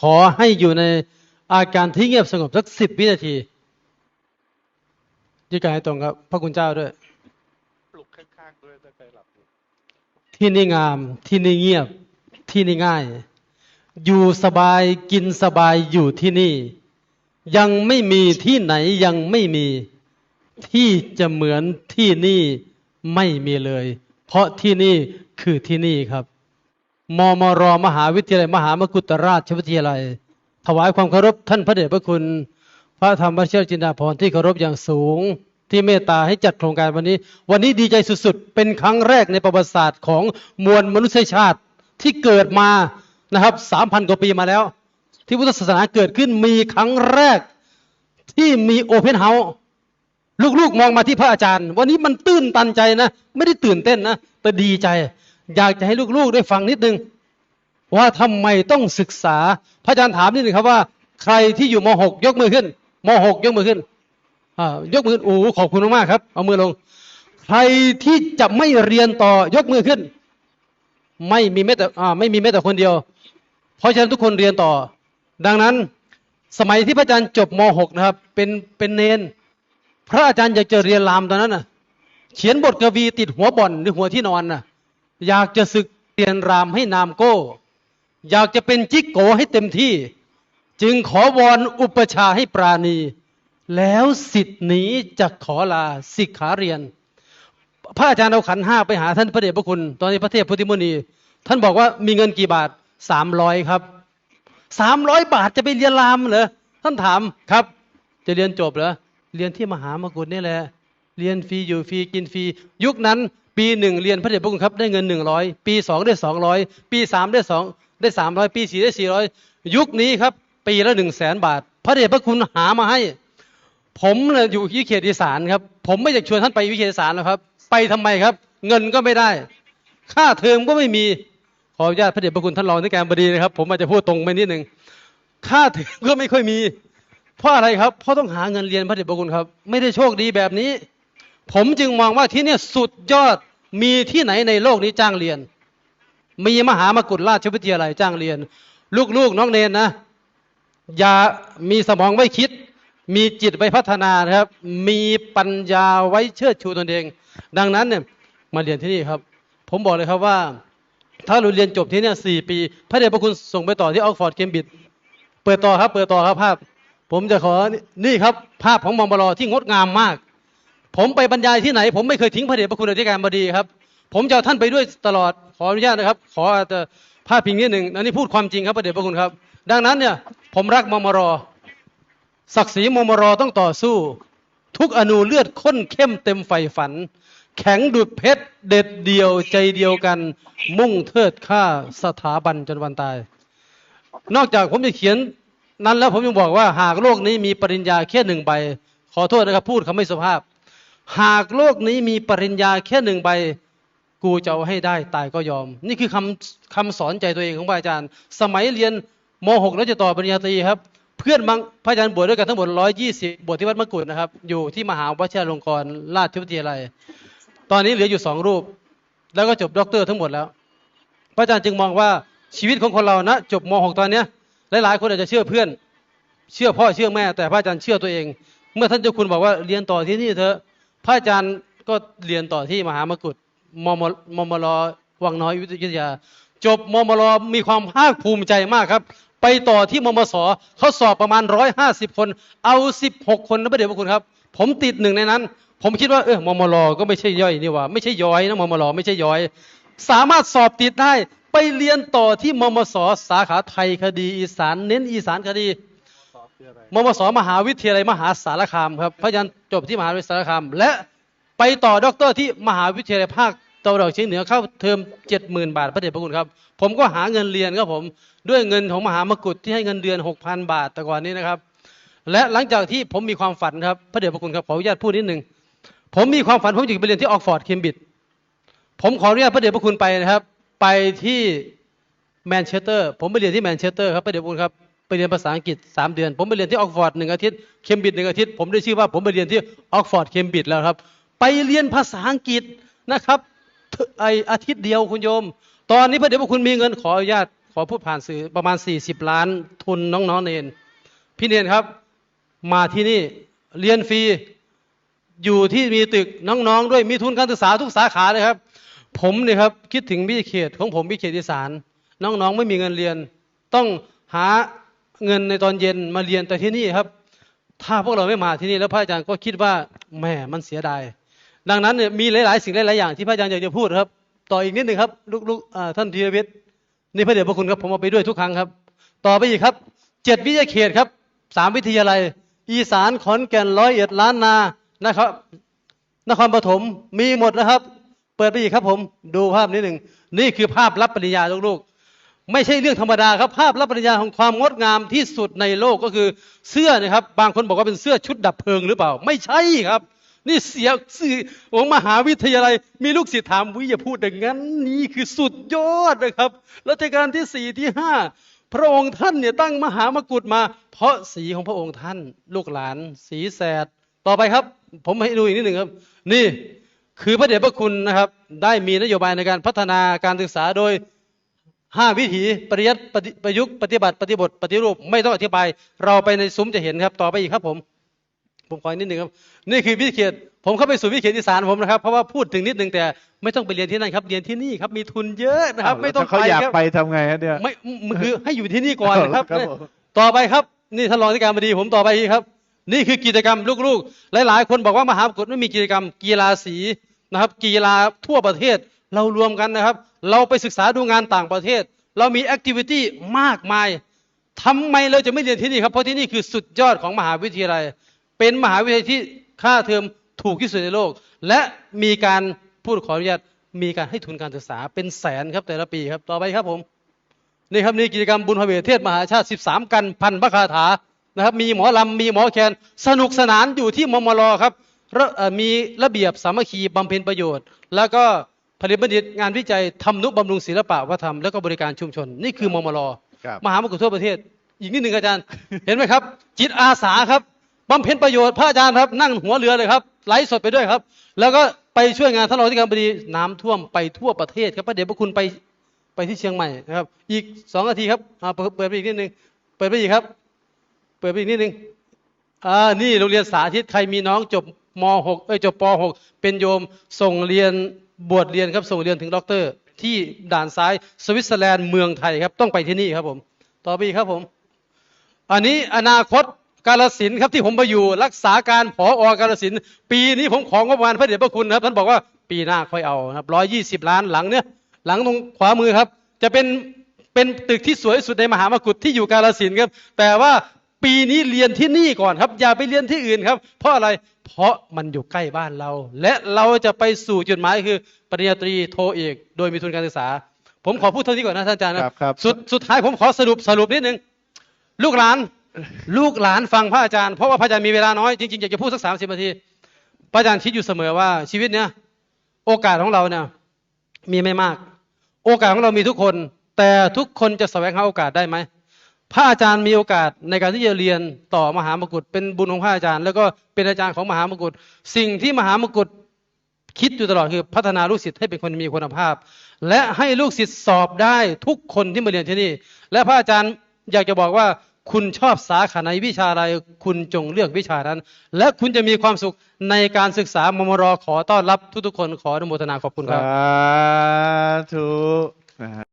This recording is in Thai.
ขอให้อยู่ในอาการที่เงียบสงบสักสิบวินาทียืดกายตรงครับ พระคุณเจ้าด้วย ปลุกข้างๆด้วยถ้าใครหลับที่นี่งาม ที่นี่เงียบ ที่นี่ง่าย อยู่สบายกินสบายอยู่ที่นี่ ยังไม่มีที่ไหนยังไม่มี ที่จะเหมือนที่นี่ไม่มีเลย เพราะที่นี่คือที่นี่ครับ มมรมหาวิทยาลัยมหามกุฏราชวิทยาลัย ถวายความเคารพท่านพระเดชพระคุณ พระธรรมเชษจินดาภรที่เคารพอย่างสูง ที่เมตตาให้จัดโครงการวันนี้ วันนี้ดีใจสุดๆ เป็นครั้งแรกในประวัติศาสตร์ของมวลมนุษยชาติที่เกิดมานะครับสามพันกว่าปีมาแล้ว ที่พุทธศาสนาเกิดขึ้นมีครั้งแรกที่มีโอเพนเฮาส์ลูกๆมองมาที่พระอาจารย์ วันนี้มันตื้นตันใจนะ ไม่ได้ตื่นเต้นนะ แต่ดีใจ อยากจะให้ลูกๆได้ฟังนิดนึง ว่าทำไมต้องศึกษา พระอาจารย์ถามนิดนึงครับว่า ใครที่อยู่ม .6 ยกมือขึ้นม .6 ยกมือขึ้นยกมือขึ้นโอ้ขอบคุณมากครับ เอามือลง ใครที่จะไม่เรียนต่อยกมือขึ้น ไม่มีแม้แต่ไม่มีแม้แต่คนเดียว เพราะฉะนั้นทุกคนเรียนต่อ ดังนั้นสมัยที่พระอาจารย์จบม .6 นะครับ เป็นเป็นเนน พระอาจารย์อยากจะเรียนรามตอนนั้นน่ะ เขียนบทกวีติดหัวบ่อนหรือหัวที่นอนน่ะ อยากจะศึกเรียนรามให้นามโก้ อยากจะเป็นจิกโกให้เต็มที่ จึงขอวอนอุปชาให้ปราณี แล้วสิทธิ์นี้จะขอลาสิกขาเรียน พระอาจารย์เอาขันห้าไปหาท่านพระเดชพระคุณ ตอนนี้พระเทพพุทธิมุนี ท่านบอกว่ามีเงินกี่บาทสามร้อยครับสามร้อยบาทจะไปเรียนรามเหรอท่านถามครับ จะเรียนจบเหรอเรียนที่มหามกุฏนี่แหละเรียนฟรีอยู่ฟรีกินฟรียุคนั้น ปีหนึ่งเรียนพระเดชพระคุณครับได้เงินหนึ่งร้อยปีสองได้สองร้อยปีสามได้สองได้สามร้อยปีสี่ได้สี่ร้อยยุคนี้ครับ ปีละหนึ่งแสนบาท พระเดชพระคุณหามาให้ ผมเนี่ยอยู่ที่เขตอีสานครับ ผมไม่อยากชวนท่านไปวิเขตอีสานหรอกครับ ไปทำไมครับ เงินก็ไม่ได้ ค่าเทอมก็ไม่มีขออนุญาตพระเดชพระคุณท่านรองที่การบดีนะครับ ผมอาจจะพูดตรงไปนิดหนึ่งค่าเทอมก็ไม่ค่อยมี เพราะอะไรครับ เพราะต้องหาเงินเรียนพระเดชพระคุณครับ ไม่ได้โชคดีแบบนี้ ผมจึงมองว่าที่นี่สุดยอด มีที่ไหนในโลกนี้จ้างเรียน มีมหามกุฏราชวิทยาลัยจ้างเรียน ลูกๆน้องเนนนะอย่ามีสมองไว้คิด มีจิตไว้พัฒนานะครับ มีปัญญาไว้เชิดชูตนเอง ดังนั้นเนี่ยมาเรียนที่นี่ครับ ผมบอกเลยครับว่า ถ้าเราเรียนจบที่นี่สี่ปี พระเดชพระคุณส่งไปต่อที่ออกฟอร์ดเคมบริดจ์เปิดต่อครับ เปิดต่อครับภาพ ผมจะขอนี่ครับภาพของมอมรอที่งดงามมาก ผมไปบรรยายที่ไหน ผมไม่เคยทิ้งพระเดชพระคุณอธิการบดีครับ ผมจะท่านไปด้วยตลอดขออนุญาตนะครับ ขอแต่ภาพพิงนิดหนึ่งอันนี้พูดความจริงครับพระเดชพระคุณครับ ดังนั้นเนี่ยผมรักมอมรอศักดิ์ศรีมมรอต้องต่อสู้ ทุกอนูเลือดข้นเข้มเต็มไฟฝัน แข็งดุดเพชรเด็ดเดียวใจเดียวกัน มุ่งเทิดค่าสถาบันจนวันตาย นอกจากผมจะเขียนนั้นแล้วผมยังบอกว่าหากโลกนี้มีปริญญาแค่หนึ่งใบ ขอโทษนะครับพูดคำไม่สุภาพ หากโลกนี้มีปริญญาแค่หนึ่งใบ กูจะเอาให้ได้ตายก็ยอม นี่คือคำคำสอนใจตัวเองของพระอาจารย์ สมัยเรียนม .6 แล้วจะต่อปริญญาตรีครับ เพื่อนบางพระอาจารย์บวชด้วยกันทั้งหมด 120 บวชที่วัดมะกุฎนะครับ อยู่ที่มหาวิทยาลงกรณราชวิทยาลัย ตอนนี้เหลืออยู่สองรูป แล้วก็จบด็อกเตอร์ทั้งหมดแล้ว พระอาจารย์จึงมองว่าชีวิตของคนเรานะจบม .6 ตอนเนี้ยหลายๆคนอาจจะเชื่อเพื่อน เชื่อพ่อเชื่อแม่ แต่พระอาจารย์เชื่อตัวเอง เมื่อท่านเจ้าคุณบอกว่าเรียนต่อที่นี่เถอะ พระอาจารย์ก็เรียนต่อที่มหามกุฏมมมมรวังน้อยวิทยา จบมมรมีความภาคภูมิใจมากครับ ไปต่อที่มมสเขาสอบประมาณร้อยห้าสิบคน เอาสิบหกคนนะพระเดชพระคุณครับ ผมติดหนึ่งในนั้น ผมคิดว่าเออมมรก็ไม่ใช่ย่อยนี่ว่าไม่ใช่ย้อยนะมมรไม่ใช่ย้อย สามารถสอบติดได้ไปเรียนต่อที่มมสสาขาไทยคดีอีสานเน้นอีสานคดี มมสมหาวิทยาลัยมหาสารคามครับพระอาจารย์จบที่มหาวิทยาลัยสารคาม และไปต่อด็อกเตอร์ที่มหาวิทยาลัยภาคตะวันออกเฉียงเหนือเข้าเทอมเจ็ดหมื่นบาทพระเดชพระคุณครับ ผมก็หาเงินเรียนครับผมด้วยเงินของมหามกุฏที่ให้เงินเดือนหกพันบาทแต่ก่อนนี้นะครับ และหลังจากที่ผมมีความฝันครับพระเดชพระคุณครับขออนุญาตพูดนิดหนึ่งผมมีความฝันผมอยากไปเรียนที่ออกฟอร์ดเคมบริดจ์ผมขออนุญาตพระเดชพระคุณไปนะครับ ไปที่แมนเชสเตอร์ ผมไปเรียนที่แมนเชสเตอร์ครับไปเดี๋ยวคุณครับ ไปเรียนภาษาอังกฤษ 3 เดือน ผมไปเรียนที่ออกฟอร์ดหนึ่งอาทิตย์เคมบริดจ์หนึ่งอาทิตย์ผมได้ชื่อว่าผมไปเรียนที่ออกฟอร์ดเคมบริดจ์แล้วครับ ไปเรียนภาษาอังกฤษนะครับไออาทิตย์เดียวคุณโยม ตอนนี้พระเดชพระคุณมีเงินขออนุญาตขอพูดผ่านสื่อประมาณ 40 ล้านทุนน้องๆเนนพี่เนนครับ มาที่นี่เรียนฟรีอยู่ที่มีตึกน้องๆด้วยมีทุนการศึกษาทุกสาขาเลยครับ ผมเนี่ยครับคิดถึงวิเขตของผมวิเขตอีสาน น้องๆไม่มีเงินเรียน ต้องหา เงินในตอนเย็นมาเรียนแต่ที่นี่ครับ ถ้าพวกเราไม่มาที่นี่แล้วพระอาจารย์ก็คิดว่าแหม่มันเสียดายดังนั้นเนี่ยมีหลาย ๆ สิ่งหลาย ๆ อย่างที่พระอาจารย์อยากจะพูดครับ ต่ออีกนิดหนึ่งครับลูกๆท่านธีรวิทย์นี่พระเดชพระคุณครับผมเอาไปด้วยทุกครั้งครับ ต่อไปอีกครับเจ็ดวิทยาเขตครับสามวิทยาลัย อีสานขอนแก่นร้อยเอ็ดล้านนานะครับ นครปฐมมีหมดนะครับ เปิดไปอีกครับผมดูภาพนิดหนึ่งนี่คือภาพรับปริญญาลูกๆ ไม่ใช่เรื่องธรรมดาครับภาพรับปริญญาของความงดงามที่สุดในโลกก็คือเสื้อนะครับ บางคนบอกว่าเป็นเสื้อชุดดับเพลิงหรือเปล่า ไม่ใช่ครับ นี่เสียสื่อของมหาวิทยาลัย มีลูกศิษย์ถามวิอย่าพูดอย่างนั้นนี่คือสุดยอดนะครับรัชกาลที่สี่ที่ห้าพระองค์ท่านเนี่ยตั้งมหามกุฎมา เพราะสีของพระองค์ท่าน ลูกหลาน สีแสด ต่อไปครับ ผมให้ดูอีกนิดหนึ่งครับ นี่คือพระเดชพระคุณนะครับ ได้มีนโยบายในการพัฒนาการศึกษาโดย ห้าวิถีปริยัติประยุกต์ปฏิบัติปฏิบทปฏิรูปไม่ต้องอธิบาย เราไปในซุ้มจะเห็นครับ ต่อไปอีกครับผม ผมขออีกนิดหนึ่งครับ นี่คือวิเขตผมเข้าไปสู่วิเขตอีสานผมนะครับ เพราะว่าพูดถึงนิดหนึ่งแต่ไม่ต้องไปเรียนที่นั่นครับ เรียนที่นี่ครับมีทุนเยอะนะครับ ไม่ต้องถ้าเขาอยากไปทำไงฮะเนี่ยไม่คือให้อยู่ที่นี่ก่อนนะครับ ต่อไปครับ นี่ท่านรองที่การบดีผมต่อไปครับ นี่คือกิจกรรมลูกๆ หลาย ๆ คนบอกว่ามหามกุฏไม่มีกิจกรรมกีฬาสีนะครับ กีฬาทั่วประเทศเรารวมกันนะครับ เราไปศึกษาดูงานต่างประเทศ เรามีแอคทิวิตี้มากมายทำไมเราจะไม่เรียนที่นี่ครับ เพราะที่นี่คือสุดยอดของมหาวิทยาลัย เป็นมหาวิทยาลัยที่ค่าเทอมถูกที่สุดในโลก และมีการพูดขออนุญาตมีการให้ทุนการศึกษาเป็นแสนครับแต่ละปีครับต่อไปครับผมนี่ครับนี่กิจกรรมบุญพระเวทเทศมหาชาติ 13 กันพันพระคาถานะครับมีหมอลำมีหมอแคนสนุกสนานอยู่ที่มมรครับมีระเบียบสามัคคีบำเพ็ญประโยชน์ แล้วก็ ผลิตบัณฑิตงานวิจัยทำนุบำรุงศิลปะวัฒนธรรมแล้วก็บริการชุมชน นี่คือมมรครับมหามกุฏทั่วประเทศ อีกนิดหนึ่งอาจารย์ เห็นไหมครับ จิตอาสาครับบำเพ็ญประโยชน์พระอาจารย์ครับ นั่งหัวเรือเลยครับไลฟ์สดไปด้วยครับ แล้วก็ไปช่วยงานท่านรองที่การบดีน้ำท่วมไปทั่วประเทศครับพระเดชพระคุณไปไปที่เชียงใหม่นะครับ อีกสองนาทีครับอ่าเปิดเปิดไปอีกนิดนึงเปิดไปอีกครับ เปิดไปอีกนิดนึงอ่านี่โรงเรียนสาธิตใครมีน้องจบม .6 เอ้ยจบป .6 เป็นโยมส่งเรียน บวชเรียนครับส่งเรียนถึงด็อกเตอร์ ที่ด่านซ้ายสวิตเซอร์แลนด์เมืองไทยครับ ต้องไปที่นี่ครับผม ต่อไปอีกครับผม อันนี้อนาคตกาลสินครับที่ผมไปอยู่รักษาการผออกาลสินปีนี้ผมของงบประมาณพระเดชพระคุณครับท่านบอกว่าปีหน้าค่อยเอานะครับร้อยยี่สิบล้านหลังเนี่ยหลังตรงขวามือครับ จะเป็นเป็นตึกที่สวยที่สุดในมหามกุฏที่อยู่กาลสินครับ แต่ว่า ปีนี้เรียนที่นี่ก่อนครับ อย่าไปเรียนที่อื่นครับ เพราะอะไรเพราะมันอยู่ใกล้บ้านเรา และเราจะไปสู่จุดหมายคือปริญญาตรีโทเอกโดยมีทุนการศึกษา ผมขอพูดเท่านี้ก่อนนะท่านอาจารย์นะครับครับสุดสุดท้ายผมขอสรุปสรุปนิดนึงลูกหลานลูกหลานฟังพระอาจารย์เพราะว่าพระอาจารย์มีเวลาน้อยจริงๆอยากจะพูดสักสามสิบนาทีพระอาจารย์คิดอยู่เสมอว่าชีวิตเนี้ยโอกาสของเราเนี่ยมีไม่มาก โอกาสของเรามีทุกคน แต่ทุกคนจะแสวงหาโอกาสได้ไหม พระอาจารย์มีโอกาสในการที่จะเรียนต่อมหามกุฏเป็นบุญของพระอาจารย์ แล้วก็เป็นอาจารย์ของมหามกุฏสิ่งที่มหามกุฏคิดอยู่ตลอดคือพัฒนาลูกศิษย์ให้เป็นคนมีคุณภาพ และให้ลูกศิษย์สอบได้ทุกคนที่มาเรียนที่นี่ และพระอาจารย์อยากจะบอกว่าคุณชอบสาขาไหนวิชาอะไร คุณจงเลือกวิชานั้น และคุณจะมีความสุขในการศึกษามมรอขอต้อนรับทุกๆคนขออนุโมทนาขอบคุณครับสาธุ